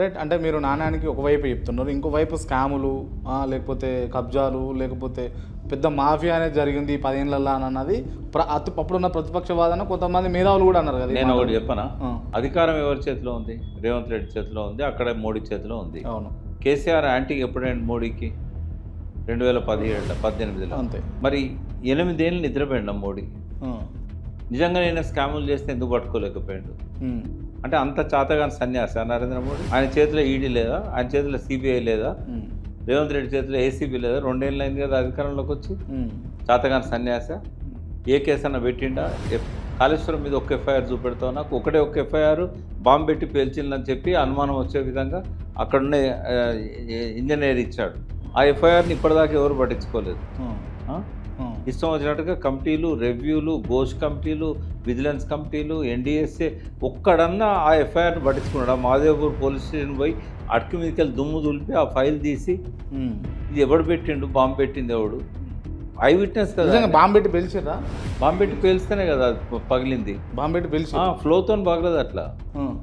Right అంటే మీరు నాణ్యానికి ఒకవైపు చెప్తున్నారు ఇంకోవైపు స్కాములు లేకపోతే కబ్జాలు లేకపోతే పెద్ద మాఫియా అనేది జరిగింది ఈ పదేళ్ళల్లో అని అన్నది అప్పుడున్న ప్రతిపక్ష వాదన కొంతమంది మేధావులు కూడా అన్నారు కదా నేను. ఒకటి చెప్పనా? అధికారం ఎవరి చేతిలో ఉంది? రేవంత్ రెడ్డి చేతిలో ఉంది అక్కడ మోడీ చేతిలో ఉంది. అవును. కేసీఆర్ యాంటీకి ఎప్పుడైంది మోడీకి? రెండు వేల పదిహేడు పద్దెనిమిదిలో. అంతే. మరి ఎనిమిదేళ్ళు నిద్రపోయిండు మోడీ? నిజంగా నేను స్కాములు చేస్తే ఎందుకు పట్టుకోలేకపోయాడు? అంటే అంత చాతగాని సన్యాసి నరేంద్ర మోడీ. ఆయన చేతిలో ఈడీ లేదా ఆయన చేతిలో సిబిఐ లేదా రేవంత్ రెడ్డి చేతిలో ఏసీబీ లేదా రెండేళ్ళు అయింది కదా అధికారంలోకి వచ్చి. చాతగాని సన్యాస. ఏ కేసు అన్న పెట్టిండా కాళేశ్వరం మీద ఒక ఎఫ్ఐఆర్ చూపెడతావు నాకు. ఒకటే ఒక ఎఫ్ఐఆర్ బాంబు పెట్టి పేల్చిందని చెప్పి అనుమానం వచ్చే విధంగా అక్కడున్న ఇంజనీర్ ఇచ్చాడు. ఆ ఎఫ్ఐఆర్ని ఇప్పటిదాకా ఎవరు పట్టించుకోలేదు. ఇష్టం వచ్చినట్టుగా కమిటీలు రెవ్యూలు ఘోష్ కమిటీలు విజిలెన్స్ కమిటీలు ఎన్డీఎస్ఏ ఒక్కడన్నా ఆ ఎఫ్ఐఆర్ని పట్టించుకున్నాడు? ఆ మాదేవ్పూర్ పోలీస్ స్టేషన్ పోయి అటుకు మీదకి వెళ్ళి దుమ్ము దులిపి ఆ ఫైల్ తీసి ఉమ్. ఇది ఎవడు పెట్టిండు? బాంబు పెట్టింది ఎవడు? ఐ విట్నెస్ కదా. నిజంగా బాంబు పెట్టి పిలిచిర్రా బాంబు పెట్టి పేలిస్తేనే కదా పగిలింది. బాంబు పెట్టి పిలిచి ఫ్లోతో పగలదు అట్లా.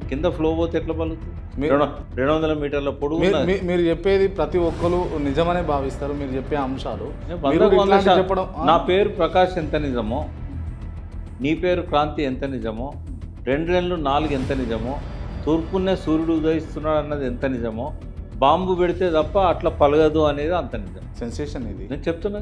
కింద ఫ్లో పోతే ఎట్లా పలుకుతుంది మీ- రెండు వందల మీటర్ల పొడుగు మీరు చెప్పేది ప్రతి ఒక్కరు నిజమనే భావిస్తారు మీరు చెప్పే అంశాలు. చెప్పడం నా పేరు ప్రకాష్ ఎంత నిజమో నీ పేరు క్రాంతి ఎంత నిజమో రెండు రెండు నాలుగు ఎంత నిజమో తూర్పునే సూర్యుడు ఉదయిస్తున్నాడు అన్నది ఎంత నిజమో బాంబు పెడితే తప్ప అట్లా పలగదు అనేది అంత నిజం. సెన్సేషన్ ఇది. నేను చెప్తున్నా.